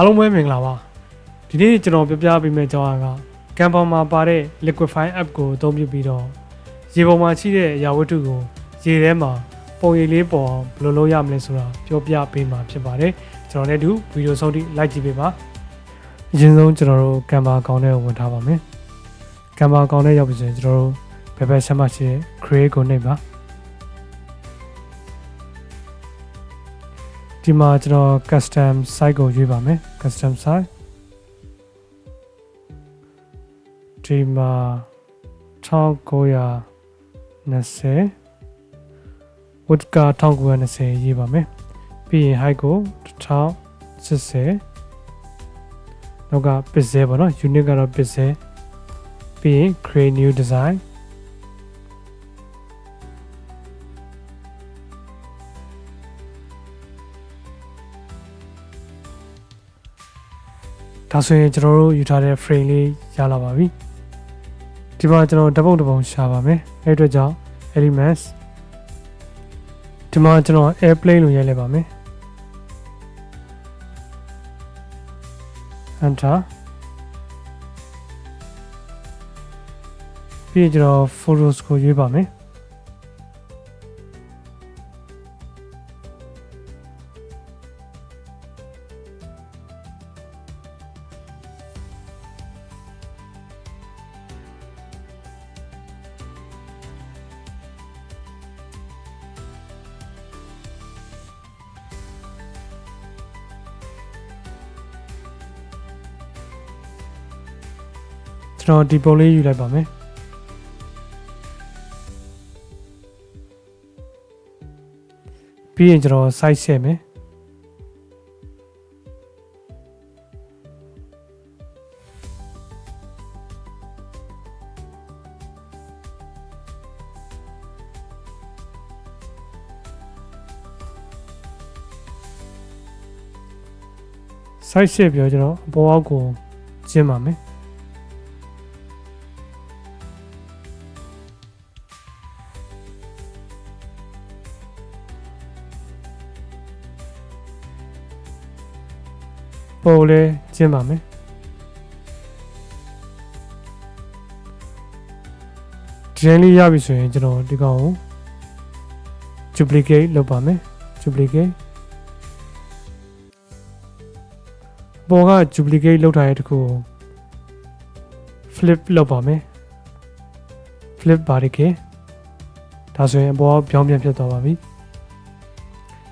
အားလုံးပဲမင်္ဂလာပါဒီနေ့ကျွန်တော်ပြောပြပေးမယ့်အကြောင်းအရာကကံပေါ်မှာပါတဲ့ Liquify app ကိုအသုံးပြုပြီးတော့ရေပေါ်မှာရှိတဲ့အရာဝတ္ထုကိုရေထဲမှာပုံရိပ်လေးပေါ်အောင်ဘယ်လိုလုပ်ရမလဲဆိုတာပြောပြပေးမှာဖြစ်ပါတယ်ကျွန်တော်လည်းဒီဗီဒီယိုဆုံးထိလိုက်ကြည့်ပေးပါအရင်ဆုံးကျွန်တော်တို့ကံပါအကောင့်ထဲကိုဝင်ထားပါမယ်ကံပါအကောင့်ထဲရောက်ပြီဆိုရင်ကျွန်တော်တို့ဘယ်ဘက်ဆက်မှရှိတဲ့ create ကိုနှိပ်ပါ ဒီမှာကျွန်တော် custom site ကိုရွေးပါမယ် custom site ဒီမှာ1920 width က1920ရေးပါမယ်ပြီးရင် height ကို1080နောက်က pixel ပေါ့နော် unit ကတော့ pixel ပြီးရင် create new design ဒါဆိုရင်ကျွန်တော်တို့ယူထားတဲ့ frame လေးရလာပါပြီဒီမှာကျွန်တော်ဓာတ်ပုံတစ်ပုံရှာပါမယ်အဲ့အတွက်ကြောင့် elements ဒီမှာကျွန်တော် airplane လို့ရိုက်လိုက်ပါမယ် enter ပြီးရင်ကျွန်တော် photos ကိုရွေးပါမယ် ကျွန်တော်ဒီပုံလေးယူလိုက်ပါမယ်ပြီးရင်ကျွန်တော် size ဆက်မယ် size ဆက်ပြီးတော့ကျွန်တော်အပေါ်အောက်ကိုကျင်းပါမယ် ပေါ်လဲကျင်းပါမယ်ဒီဇိုင်းလေးရပြီဆိုရင်ကျွန်တော်ဒီကောင်ကို duplicate လုပ်ပါမယ် duplicate ပေါ်က duplicate လုပ်ထားတဲ့တခုကို flip လုပ်ပါမယ် flip ပါရကေဒါဆိုရင်အပေါ်ကပြောင်းပြန်ဖြစ်သွားပါပြီ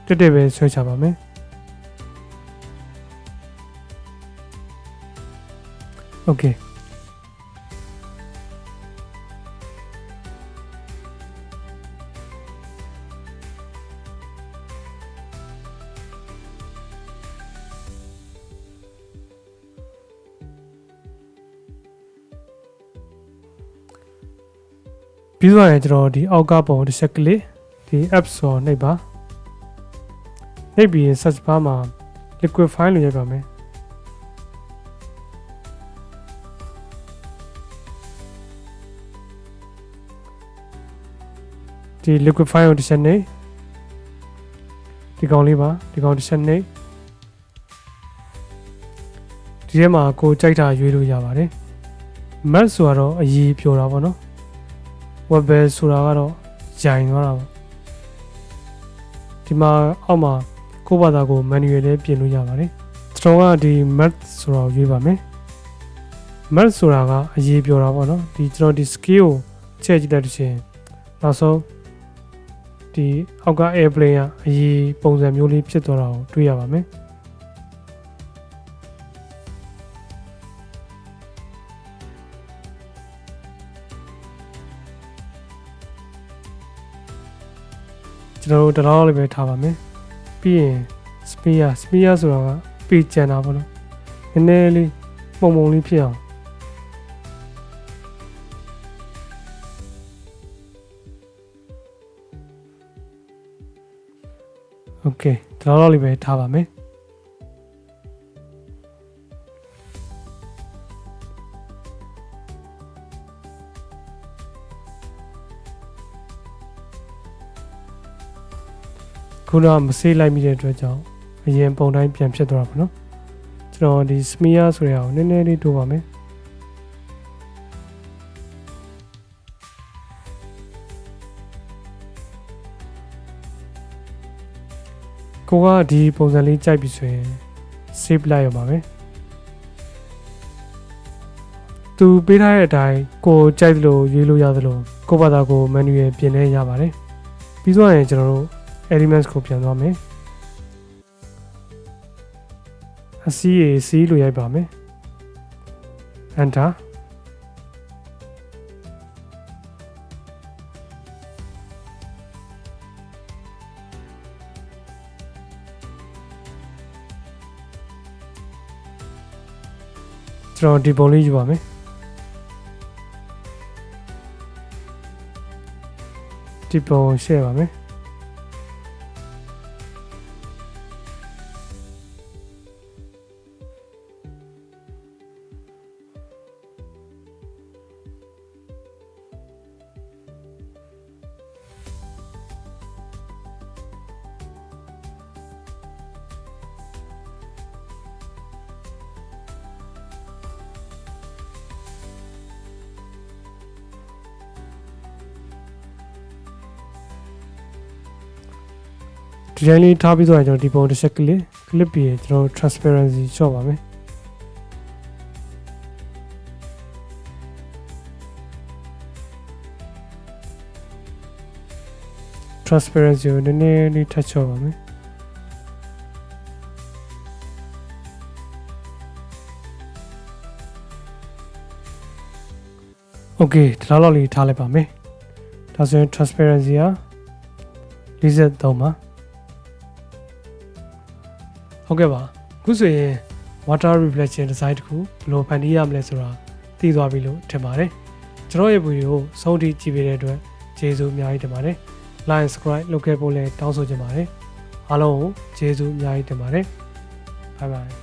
တက်တက်ပဲဆွဲချပါမယ် Okay. ပြီးသွားရင်ကျွန်တော်ဒီအောက်ကပုံတစ်ချက်ကလေးဒီ app ဆိုနှိပ်ပါနှိပ်ပြီးရင် search bar မှာ liquid file လို့ရိုက်ပါမယ် ဒီ liquify ကိုတစ်ချက်နေဒီကောင်လေးပါဒီကောင်တစ်ချက်နေဒီထဲမှာကိုကြိုက်တာရွေးလို့ရပါတယ် mat ဆိုတော့အရေးပြောတာပေါ့နော် web ဆိုတာကတော့ဂျိုင်သွားတာပေါ့ဒီမှာအောက်မှာကိုယ့်ဘာသာကို manual လေးပြင်လို့ရပါတယ်ကျွန်တော်ကဒီ mat ဆိုတာကိုရွေးပါမယ် mat ဆိုတာကအရေးပြောတာပေါ့နော်ဒီကျွန်တော်ဒီ skill ကိုချက်ကြည့်လိုက်လို့ရှိရင်နောက်ဆုံး ဒီအောက်က airplane ကအရေးပုံစံမျိုးလေးဖြစ်သွားတာကိုတွေ့ရပါမယ်ကျွန်တော်တို့တလောက်လေးပဲထားပါမယ်ပြီးရင် spear spear ဆိုတာကပေကျန်တာပေါ့နော်နည်းနည်းလေးပုံပုံလေးဖြစ်အောင် โอเคဒီလောက်လေးပဲထားပါမယ်ခုနကမဆေးလိုက်မိတဲ့အတွက်ကြောင့်အရင်ပုံတိုင်းပြန်ဖြစ်သွားတာပေါ့နော် ကျွန်တော်ဒီ smear ဆိုတဲ့ဟာကိုနည်းနည်းလေးတိုးပါမယ် ကိုကဒီပုံစံလေးကြိုက်ပြီဆိုရင် save လိုက်ရပါမယ်သူပေးထားတဲ့အတိုင်းကိုကြိုက်သလိုရွေးလို့ရသလိုကိုယ့်ဘာသာကို manual ပြင်လဲရပါတယ်ပြီးသွားရင်ကျွန်တော်တို့ elements ကိုပြန်သွားမယ်အစီးရေးစီးလို့ရိုက်ပါမယ် enter ကျွန်တော်ဒီပုံလေးယူပါမယ်ဒီပုံရှယ်ပါမယ် ဒီတိုင်းလေးထားပြီးတော့ကျွန်တော်ဒီပုံတစ်ချက်ကလစ် clip ပြီးရင်ကျွန်တော် transparency ချော့ပါမယ် transparency ကိုနည်းနည်းလေးထပ်ချော့ပါမယ် Okay ဒီလောက်လောက်လေးထားလိုက်ပါမယ်ဒါဆိုရင် transparency က53ပါ ဟုတ်ကဲ့ပါအခုဆိုရင် water reflection design တခုဘယ်လိုဖန်တီးရမလဲဆိုတာသိသွားပြီလို့ထင်ပါတယ်ကျွန်တော်ရဲ့ဗီဒီယိုကိုစုံထိကြည့်ပေးတဲ့အတွက်ကျေးဇူးအများကြီးတင်ပါတယ် like subscribe လုပ်ခဲ့ဖို့လည်းတောင်းဆိုချင်ပါတယ်အားလုံးကိုကျေးဇူးအများကြီးတင်ပါတယ် bye bye